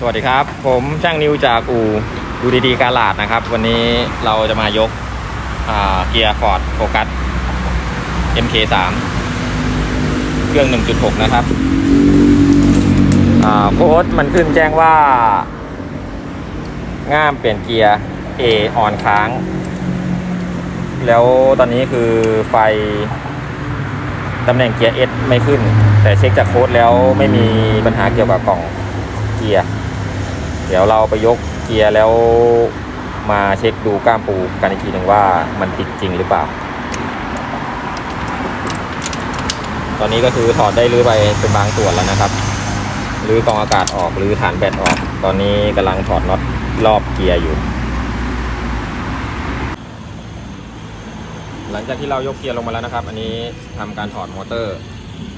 สวัสดีครับ ผมช่างนิวจากอู่ดูดีๆกาลาดนะครับ วันนี้เราจะมายกเกียร์ฟอร์ดโฟกัส MK3 เครื่อง 1.6 นะครับโค้ดมันขึ้นแจ้งว่า ง่ามเปลี่ยนเกียร์ A ออนค้าง แล้วตอนนี้คือไฟตำแหน่งเกียร์ S ไม่ขึ้น แต่เช็คจากโค้ดแล้วไม่มีปัญหาเกี่ยวกับกล่องเกียร์ เดี๋ยวเราไปยกเกียร์แล้วมาเช็คดูก้ามปูกันอีกทีหนึ่งว่ามันติดจริงหรือเปล่า ตอนนี้ก็คือถอดได้รื้อไปเป็นบางส่วนแล้วนะครับรื้อกองอากาศออกรื้อฐานแบตออก ตอนนี้กำลังถอดน็อตรอบเกียร์อยู่ หลังจากที่เรายกเกียร์ลงมาแล้วนะครับ อันนี้ทำการถอดมอเตอร์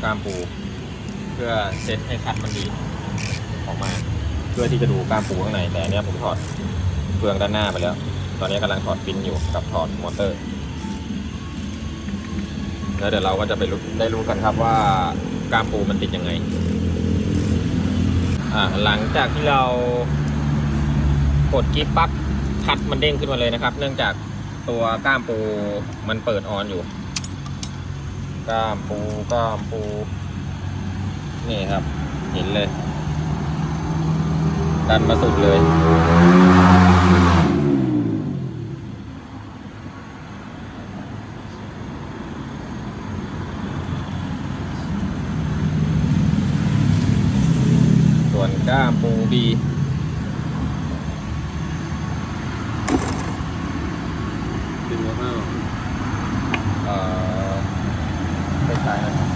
ก้ามปู เพื่อเซตให้คัดมันดีออกมา พื่อที่จะดูก้ามปูข้างในแต่เนี้ยผมถอดเฟืองด้านหน้าไปแล้ว ตอนนี้กำลังถอดฟินอยู่กับถอดมอเตอร์ แล้วเดี๋ยวเราก็จะไปรู้ได้รู้กันครับว่าก้ามปูมันติดยังไงอ่าหลังจากที่เรากดกิ๊บปั๊บคัดมันเด้งขึ้นมาเลยนะครับ เนื่องจากตัวก้ามปูมันเปิดออนอยู่ก้ามปูก้ามปู นี่ครับ เห็นเลย ดันมาสุดเลย ส่วนก้ามปูบีดึงมาเอ่อไปฉายหนะครับ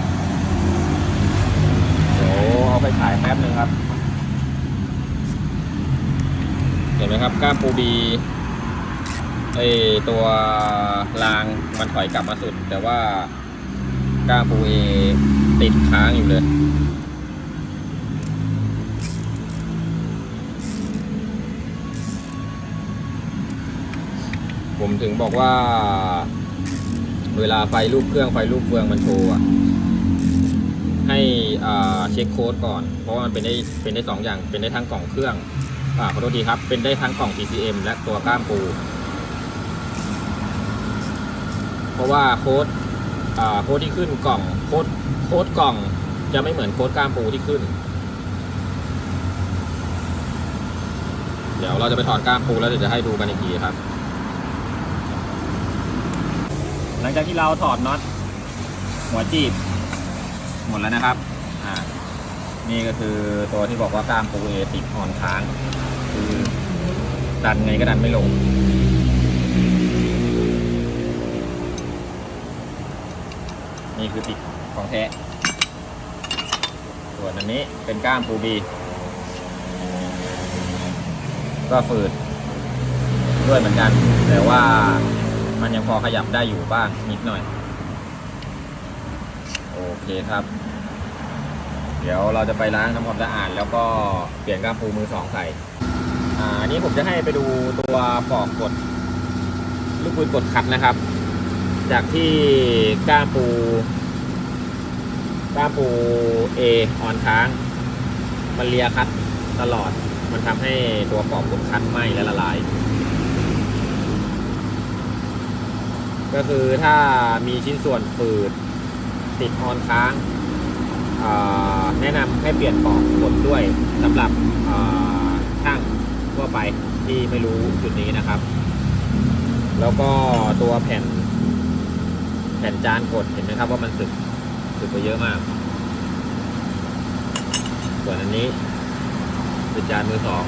เดี๋ยวเอาไปฉายแป๊บหนึ่งครับ เห็นไหมครับก้ามปูบีไอตัวรางมันถอยกลับมาสุด แต่ว่าก้ามปูเอติดค้างอยู่เลย ผมถึงบอกว่า เวลาไฟรูปเครื่องไฟรูปเฟืองมันโชว์อะให้เช็คโค้ดก่อน เพราะว่ามันเป็นได้เป็นได้สองอย่างเป็นได้ทั้งกล่องเครื่องอ่าขอโทษทีครับ เป็นได้ทั้งกล่อง PCM และตัวก้ามปู เพราะว่าโค้ดโค้ดที่ขึ้นกล่องโค้ดโค้ดกล่องจะไม่เหมือนโค้ดก้ามปูที่ขึ้น เดี๋ยวเราจะไปถอดก้ามปูแล้วเดี๋ยวจะให้ดูกันอีกทีครับ หลังจากที่เราถอดน็อตหัวจีบ หมดแล้วนะครับอ่านี่ก็คือตัวที่บอกว่าก้ามปูเอติดอ่อนค้างคือดันไงก็ดันไม่ลง นี่คือติดของแท้ ส่วนอันนี้เป็นก้ามปูบี ก็ฝืดด้วยเหมือนกัน แต่ว่ามันยังพอขยับได้อยู่บ้างนิดหน่อย โอเคครับ เดี๋ยวเราจะไปล้างทำความสะอาดแล้วก็เปลี่ยนก้ามปูมือสองใส่ อ่าอันนี้ผมจะให้ไปดูตัวปอกกดลูกปืนกดคัดนะครับ จากที่ก้ามปูก้ามปูเอออนค้าง มันเลียคัดตลอด มันทำให้ตัวปอกกดคัดไหม้และละลาย ก็คือถ้ามีชิ้นส่วนฝืดติดออนค้าง แนะนำให้เปลี่ยนปอกกดด้วยสำหรับช่างทั่วไปที่ไม่รู้จุดนี้นะครับ แล้วก็ตัวแผ่น ผ่นจานกดเห็นไหมครับว่ามันสึกสึกไปเยอะมาก ส่วนอันนี้เป็นจานมือสอง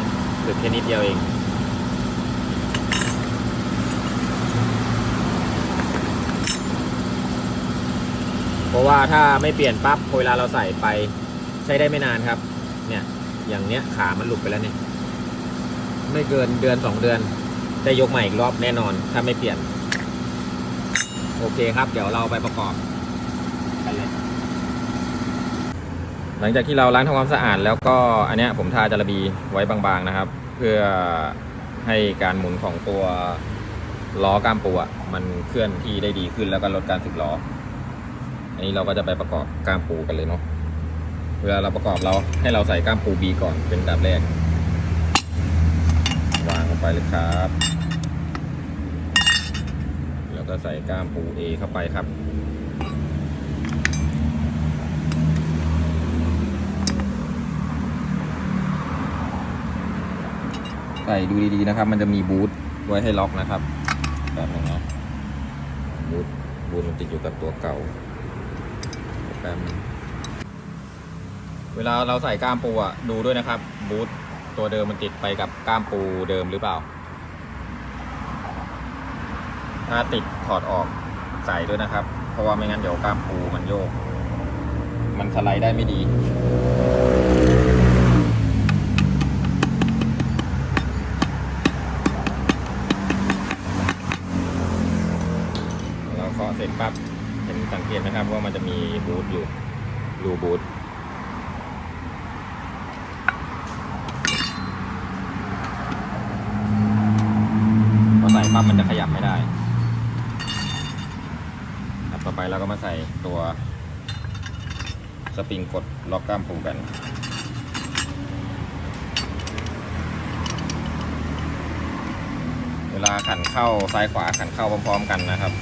สึกแค่นิดเดียวเองเพราะว่าถ้าไม่เปลี่ยนปั๊บเวลาเราใส่ไปใช้ได้ไม่นานครับ เนี่ย อย่างเนี้ยขามันหลุดไปแล้วเนี่ย ไม่เกินเดือนสองเดือน ได้ยกใหม่อีกรอบแน่นอน ถ้าไม่เปลี่ยน โอเคครับ เดี๋ยวเราไปประกอบกันเลย หลังจากที่เราล้างทำความสะอาดแล้วก็อันเนี้ยผมทาจาระบีไว้บางๆนะครับ เพื่อให้การหมุนของตัวล้อกล้ามปูอะมันเคลื่อนที่ได้ดีขึ้นแล้วก็ลดการสึกล้อ อันนี้เราก็จะไปประกอบกล้ามปูกันเลยเนาะ เวลาเราประกอบเราให้เราใส่กล้ามปูบีก่อนเป็นอันดับแรกไปเลยครับแล้ว ก็ใส่ก้ามปู A เข้าไปครับ ใส่ดูดีๆนะครับ มันจะมีบูทไว้ให้ล็อกนะครับแบบนึงนะบูทบูทมันติดอยู่กับตัวเก่าแป๊บเวลาเราใส่ก้ามปูอะดูด้วยนะครับบูทตัวเดิมมันติดไปกับก้ามปูเดิมหรือเปล่า ถ้าติดถอดออกใส่ด้วยนะครับ เพราะว่าไม่งั้นเดี๋ยวกล้ามปูมันโยก มันสไลด์ได้ไม่ดี เราเคาะเสร็จปั๊บเห็นสังเกตไหมครับว่ามันจะมีบูทอยู่รูบูทพอใส่ปั๊บมันจะขยับไม่ได้ครับ ต่อไปเราก็มาใส่ตัวสปริงกดล็อกกล้ามปูกัน เวลาขันเข้าซ้ายขวาขันเข้าพร้อม ๆ กันนะครับ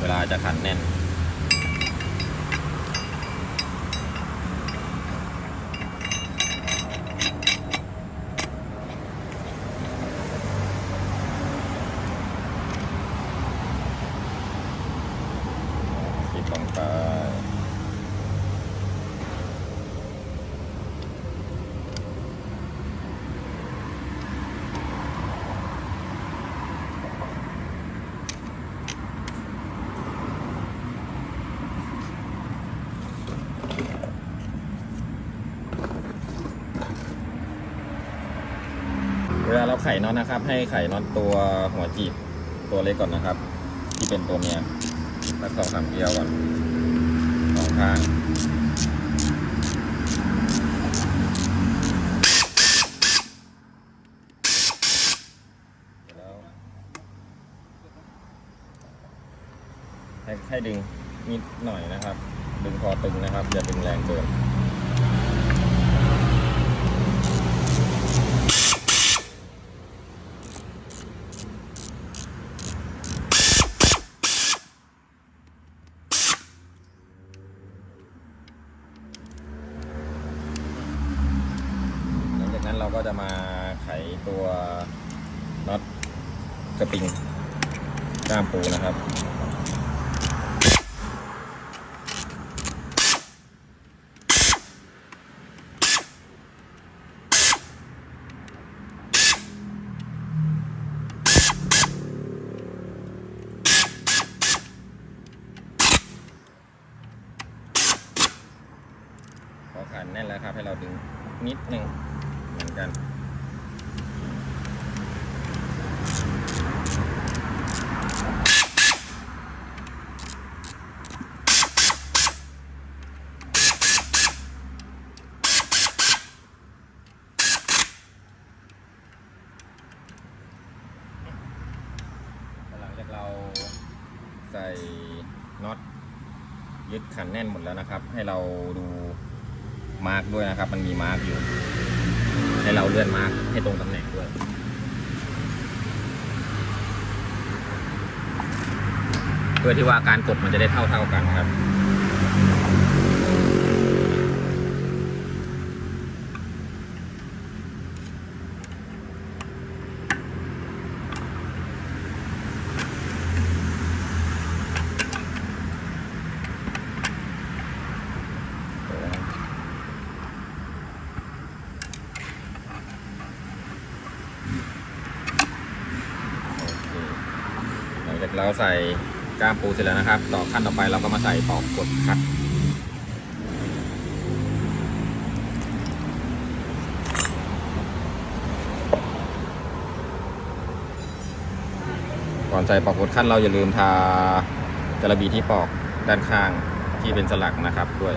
เวลาจะขันแน่น ติดลงไปเวลาเรา ไข่น็อตนะครับ ให้ไข่น็อตตัวหัวจีบตัวเล็กก่อนนะครับ ที่เป็นตัวเมียแล้วสองสามเกลียวก่อนสองข้างแล้วให้ให้ดึงนิดหน่อยนะครับ ดึงพอตึงนะครับอย่าดึงแรงเกิน ก็จะมาไขตัวน็อตสปริงก้ามปูนะครับพอขันแน่นแล้วครับ ให้เราดึงนิดหนึ่งเหมือนกัน หลังจากเราใส่น็อตยึด ขันแน่นหมดแล้วนะครับ ให้เราดูมาร์กด้วยนะครับ มันมีมาร์กอยู่ ให้เราเลื่อนมาร์กให้ตรงตำแหน่งด้วยเพื่อที่ว่าการกดมันจะได้เท่าเท่าๆกันครับ โอ เคหลังจากเราใส่ก้ามปูเสร็จแล้วนะครับ ต่อขั้นต่อไปเราก็มาใส่ปอกกดคัดก่อนใส่ปอกกดขั้นเราอย่าลืมทากระบีที่ปอกด้านข้างที่เป็นสลักนะครับด้วย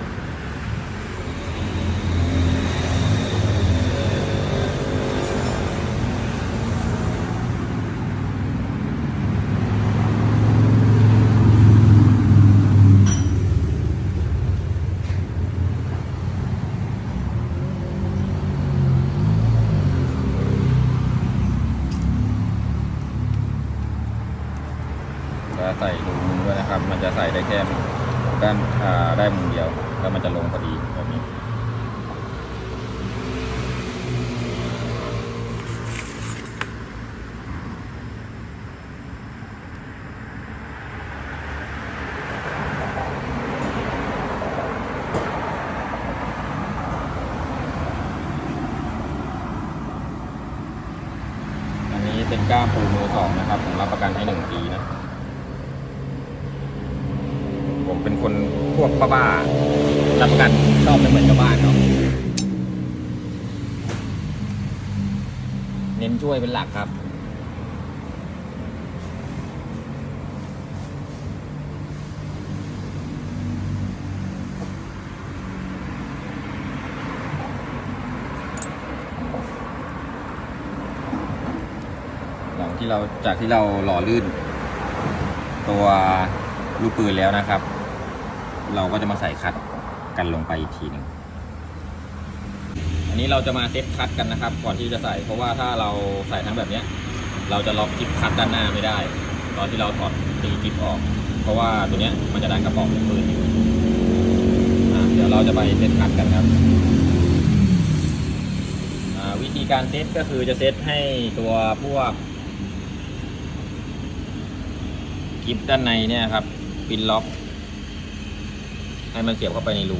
โแค่ด้านอ่าได้มุมเดียว แล้วมันจะลงพอดีแบบนี้ อันนี้เป็นก้ามปูมือสองนะครับ ผมรับ ประกันให้หนึ่งปีนะ ผมเป็นคนพวกบ้าๆรับประกันชอบไม่เหมือนชาวบ้านเนาะเน้นช่วยเป็นหลักครับ เราจากที่เราหล่อลื่น ตัวลูกปืนแล้วนะครับ เราก็จะมาใส่คัดกันลงไปอีกทีหนึ่งอันนี้เราจะมาเซตคัดกันนะครับ ก่อนที่จะใส่ เพราะว่าถ้าเราใส่ทั้งแบบเนี้ยเราจะล็อกกิบคัดด้านหน้าไม่ได้ ตอนที่เราถอดตีกิบออก เพราะว่าตัวเนี้ยมันจะดันกระป๋องลูกปืนอยู่เดี๋ยวเราจะไปเซตคัดกันครับวิธีการเซตก็คือจะเซตให้ตัวพวก กิฟด้านในเนี่ยครับปินล็อก ให้มันเสียบเข้าไปในรู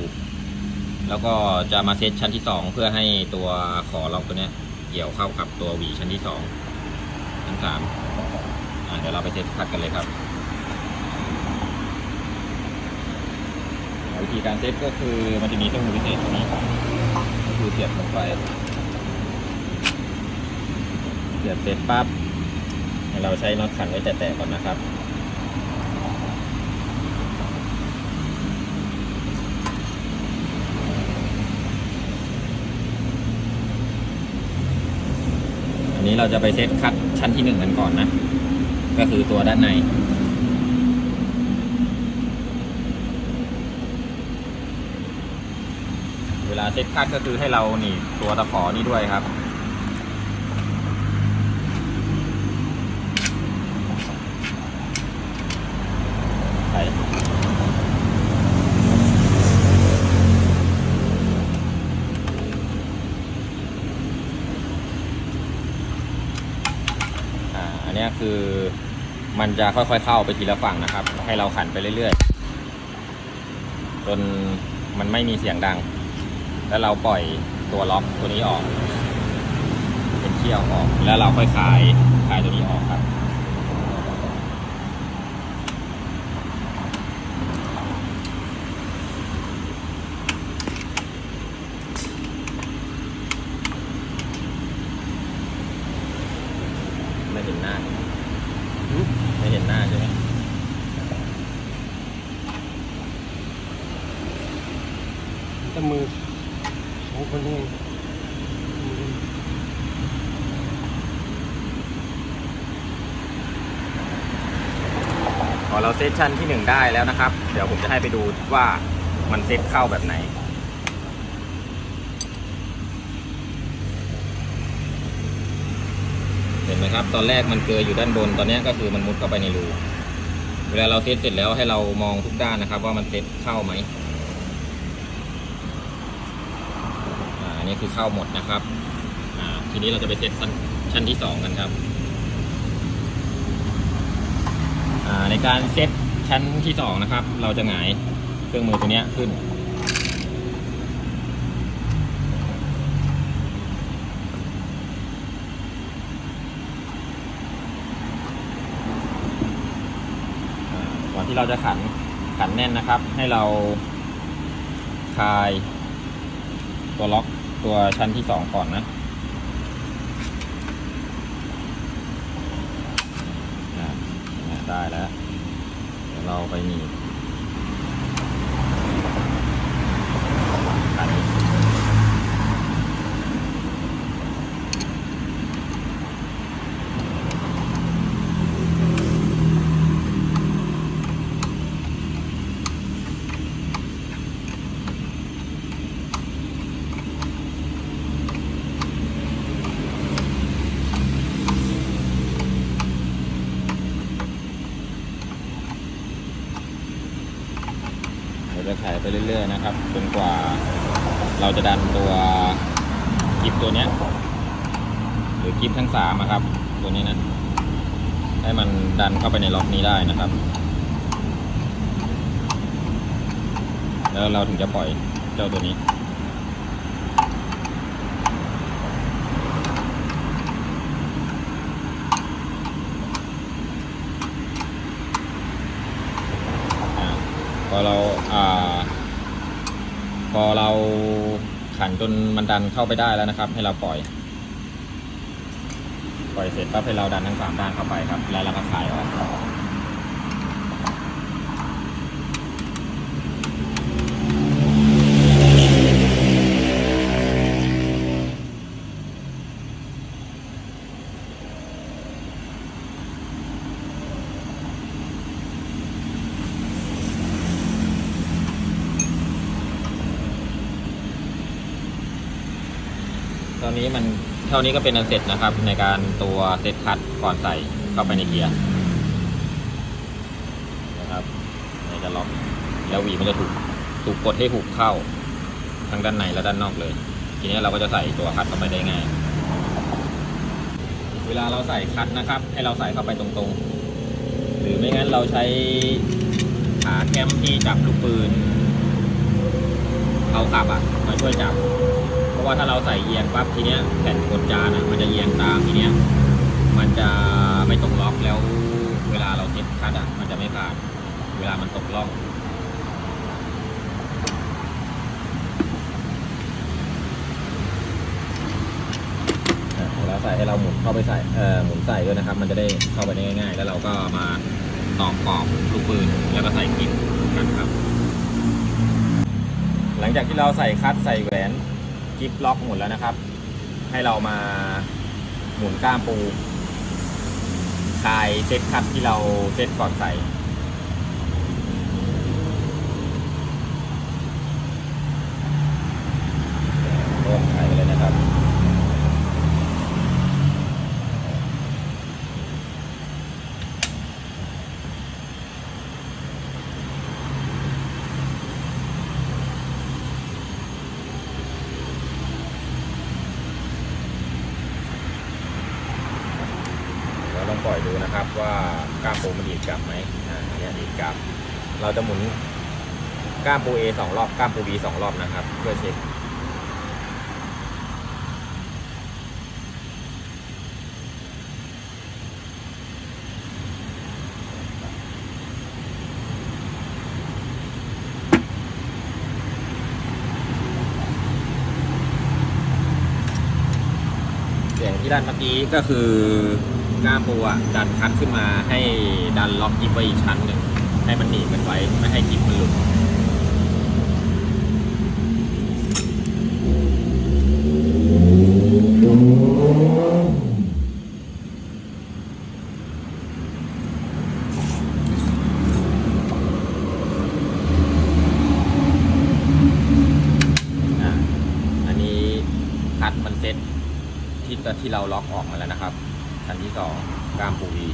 แล้วก็จะมาเซตชั้นที่สองเพื่อให้ตัวขอล็อกตัวเนี้ยเกี่ยวเข้ากับตัวหวีชั้นที่สองชั้นสามเดี๋ยวเราไปเซตคัดกันเลยครับ วิธีการเซตก็คือมันจะมีเครื่องมือพิเศษตรงนี้ก็คือเสียบลงไป เสียบเสร็จปั๊บให้เราใช้น็อตขันไว้แตะๆก่อนนะครับ อันนี้เราจะไปเซตคัดชั้นที่หนึ่งกันก่อนนะ ก็คือตัวด้านใน เวลาเซตคัดก็คือให้เราหนีบตัวตะขอนี่ด้วยครับ ใส่อ่าอันเนี้ยคือมัน จะค่อยๆเข้าไปทีละฝั่งนะครับ ให้เราขันไปเรื่อยๆ จนมันไม่มีเสียงดัง แล้วเราปล่อยตัวล็อกตัวนี้ออก เป็นเขี้ยวออก แล้วเราค่อยคลายคลายตัวนี้ออกครับ ไม่เห็นหน้า ไม่เห็นหน้าใช่ไหม แต่มือสองคนนี้มือ พอ เซสชันที่หนึ่งได้แล้วนะครับ เดี๋ยวผมจะให้ไปดูว่ามันเซตเข้าแบบไหน เห็นไหมครับ ตอนแรกมันเกยอยู่ด้านบน ตอนนี้ก็คือมันมุดเข้าไปในรู เวลาเราเซตเสร็จแล้วให้เรามองทุกด้านนะครับ ว่ามันเซตเข้าไหมอ่าอันนี้คือเข้าหมดนะครับอ่าทีนี้เราจะไปเซตชั้นชั้นที่สองกันครับ อ่า ในการเซตชั้นที่สองนะครับ เราจะหงายเครื่องมือตัวนี้ขึ้น ก่อนที่เราจะขันขันแน่นนะครับ ให้เราคลายตัวล็อกตัวชั้นที่สองก่อนนะอ่าเนี่ย ได้แล้ว เดี๋ยวเราไปหนีบ จะดันตัวกิฟตัวเนี้ยหรือกิฟทั้งสามอะครับ ตัวนี้นะ ให้มันดันเข้าไปในล็อกนี้ได้นะครับ แล้วเราถึงจะปล่อยเจ้าตัวนี้พอเราอ่าพอเรา ขันจนมันดันเข้าไปได้แล้วนะครับ ให้เราปล่อย ปล่อยเสร็จปั๊บให้เราดันทั้งสามด้านเข้าไปครับ แล้วเราก็ขายออก อนนี้มันเท่านี้ก็เป็นอันเสร็จนะครับ ในการตัวเซตคัดก่อนใส่เข้าไปในเกียร์นะครับนี่จะล็อกแล้วหวีมันจะถูกถูกกดให้ถูกเข้าทั้งด้านในและด้านนอกเลย ทีนี้เราก็จะใส่ตัวคัดเข้าไปได้ง่าย เวลาเราใส่คัดนะครับ ให้เราใส่เข้าไปตรงๆ หรือไม่งั้นเราใช้ขาแคมที่จับลูกปืนเขาขับอะมาช่วยจับ ราะว่าถ้าเราใส่เอียงปั๊บทีเนี้ยแผ่นกดจานอะมันจะเอียงตามทีเนี้ยมันจะไม่ตรงล็อกแล้ว เวลาเราเซ็ตคัดอะมันจะไม่ผ่าน เวลามันตกล่องอะเวลาใส่ให้เราหมุนเข้าไปใส่เอ่อหมุนใส่ด้วยนะครับ มันจะได้เข้าไปได้ง่าย ๆ แล้วเราก็มาตอกกรอบลูกปืนแล้วก็ใส่กิ๊บกันครับ หลังจากที่เราใส่คัดใส่แหวน กิฟล็อกหมุนแล้วนะครับ ให้เรามาหมุนก้ามปูคลายเซตคัดที่เราเซตก่อนใส่เริ่มคลายไปเลยนะครับ เราลองปล่อย ดูนะครับว่ากล้ามปูมันดีดกลับไหมอ่าเนี้ยดีดกลับ เราจะหมุนกล้ามปู A สองรอบกล้ามปู B สองรอบนะครับ เพื่อเช็คเสียงที่ดันเมื่อกี้ก็คือ ก้าปูอะดันคัดขึ้นมาให้ดันล็อกกิฟไว้อีกชั้นหนึ่งให้มันหนีบมันไว้ไม่ให้กิบมันหลุด อะอันนี้คัดมันเซ็ตที่ตที่เราล็อกออกมาแล้วนะครับ ชั้นที่สองกล้ามปูวี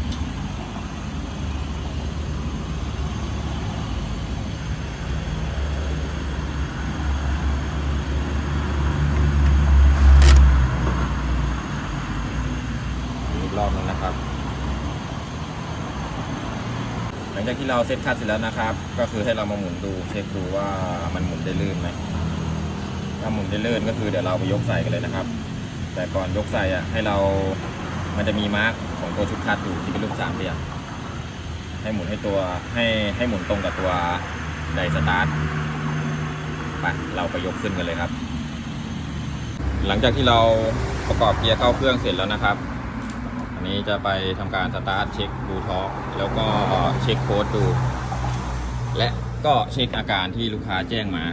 อีกรอบหนึงนะครับ หลังจาก ที่เราเซ็ตคัดเสร็จแล้วนะครับ ก็คือให้เรามาหมุนดูเช็คดูว่ามันหมุนได้ลื่นไหมถ้าหมุนได้ลื่นก็คือเดี๋ยวเราไปยกใส่กันเลยนะครับ แต่ก่อนยกใส่อะให้เรามันจะมีมาร์กของตัวชุดคัดอยู่ที่เป็นรูปสามเหลี่ยมให้หมุนให้ตัวให้ให้หมุนตรงกับตัวไดสตาร์ทไปเราไปยกขึ้นกันเลยครับ หลังจากที่เราประกอบเกียร์เข้าเครื่องเสร็จแล้วนะครับ นี้จะไปทำการสตาร์ทเช็คดูท็อกแล้วก็เช็คโค้ดดู และก็เช็คอาการที่ลูกค้าแจ้งมา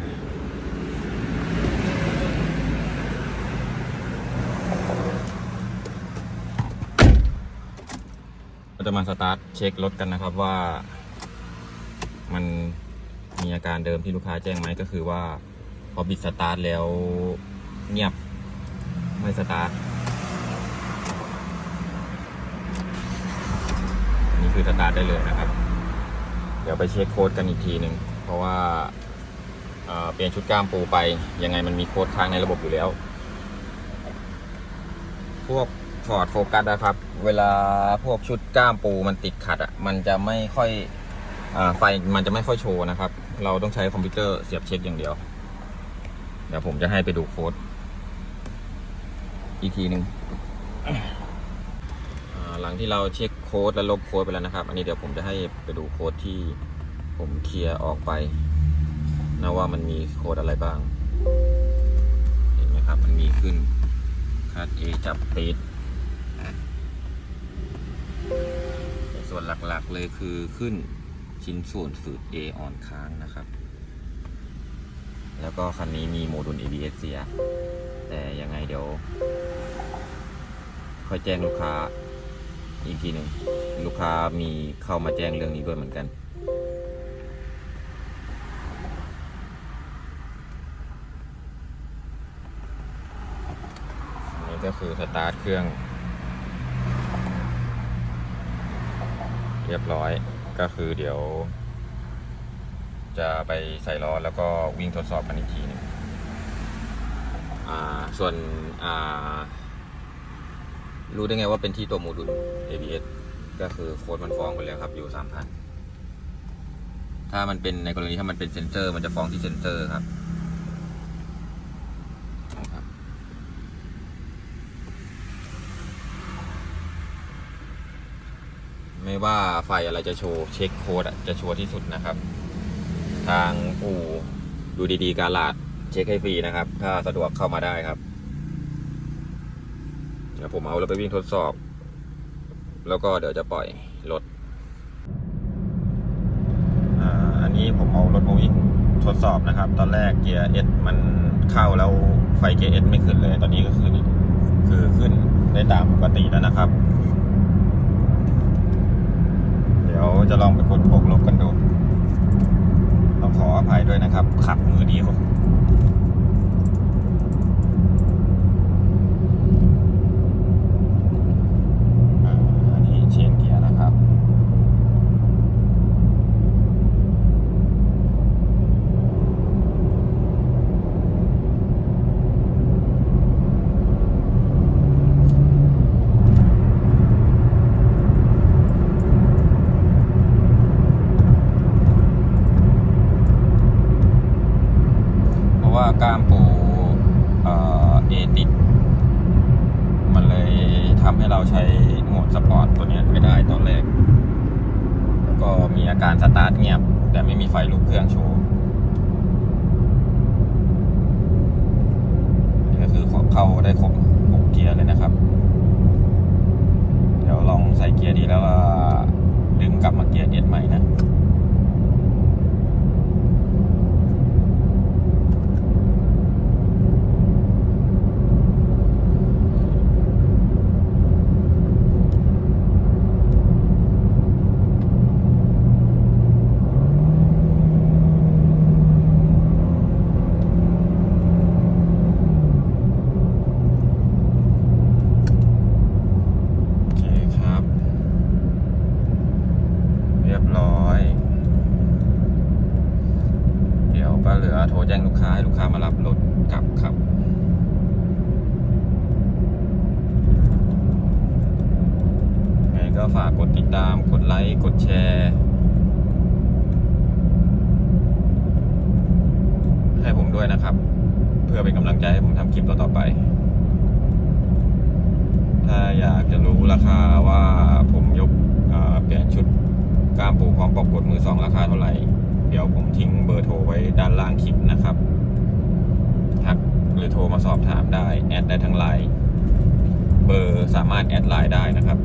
เราจะมาสตาร์ทเช็ครถกันนะครับว่า มันมีอาการเดิมที่ลูกค้าแจ้งไหมก็คือว่า พอบิดสตาร์ทแล้วเงียบไม่สตาร์ท นนี่คือสตาร์ทได้เลยนะครับ เดี๋ยวไปเช็คโค้ดกันอีกทีหนึ่งเพราะว่าเปลี่ยนชุดกล้ามปูไป ยังไงมันมีโค้ดค้างในระบบอยู่แล้ว พวกฟอร์ดโฟกัสนะครับ เวลาพวกชุดกล้ามปูมันติดขัดอะ มันจะไม่ค่อยอไฟมันจะไม่ค่อยโชว์นะครับ เราต้องใช้คอมพิวเตอร์เสียบเช็คอย่างเดียว เดี๋ยวผมจะให้ไปดูโค้ดอีกทีหนึ่ง หลังที่เราเช็คโค้ดและลบโค้ดไปแล้วนะครับ อันนี้เดี๋ยวผมจะให้ไปดูโค้ดที่ผมเคลียร์ออกไปนะว่ามันมีโค้ดอะไรบ้าง เห็นไหมครับ มันมีขึ้นคัด A จับติดส่วนหลักๆเลยคือขึ้นชิ้นส่วนฝืด A อ่อนค้างนะครับ แล้วก็คันนี้มีโมดูล ABS เสีย แต่ยังไงเดี๋ยวค่อยแจ้งลูกค้า อีกทีหนึ่งลูกค้ามีเข้ามาแจ้งเรื่องนี้ด้วยเหมือนกันอันนี้ก็คือสตาร์ทเครื่อง เรียบร้อยก็คือเดี๋ยว จะไปใส่ล้อแล้วก็วิ่งทดสอบกันอีกทีหนึงอ่าส่วนอ่า รู้ได้ไงว่าเป็นที่ตัวโมดูล ABS ก็คือโค้ดมันฟ้องไปแล้วครับอยู่สามพันถ้ามันเป็นในกรณีถ้ามันเป็นเซนเซอร์ มันจะฟ้องที่เซนเซอร์ครับไม่ว่าไฟอะไรจะโชว์เช็คโค้ดจะชัวร์ที่สุดนะครับ ทางอู่ดูดีๆ การลาดเช็คให้ฟรีนะครับ ถ้าสะดวกเข้ามาได้ครับ ดี๋ยวผมเอารถไปวิ่งทดสอบ แล้วก็เดี๋ยวจะปล่อยรถอันนี้ผมเอารถมาวิ่งทดสอบนะครับ ตอนแรกเกียร์เอสมันเข้าแล้วไฟเกียร์เอสไม่ขึ้นเลย ตอนนี้ก็คือคือขึ้นได้ตามปกติแล้วนะครับ เดี๋ยวจะลองไปกดโบกลบกันดูต้องขออภัยด้วยนะครับ ขับมือเดียว อ่าอันนี้เชนเกียร์นะครับ เพราะว่ากล้ามปูเอ่อเอติด มันเลยทำ ใช้โหมดสปอร์ตตัวนี้ไม่ได้ตอนแรก ก็มีอาการสตาร์ทเงียบ แต่ไม่มีไฟลุกเครื่องโชว์นี่ก็คือเข้าได้ครบหกเกียร์เลยนะครับ เดี๋ยวลองใส่เกียร์ดีแล้วดึงกลับมาเกียร์เอ็ดใหม่นะ โอเคครับ เรียบร้อย เดี๋ยวก็เหลือโทรแจ้งลูก ค้าให้ลูกค้ามารับรถกลับครับไงก็ฝากกดติดตาม กดไลค์ กดแชร์ ให้ผมด้วยนะครับ เพื่อเป็นกำลังใจให้ผมทำคลิปต่อๆไป ถ้าอยากจะรู้ราคาว่าผมยกเปลี่ยนชุดกล้ามปูพร้อมปอกกดมือสองราคาเท่าไหร่ เดี๋ยวผมทิ้งเบอร์โทรไว้ด้านล่างคลิปนะครับ รือโทรมาสอบถามได้ แอดได้ทั้งไลน์เบอร์สามารถแอดไลน์ได้นะครับ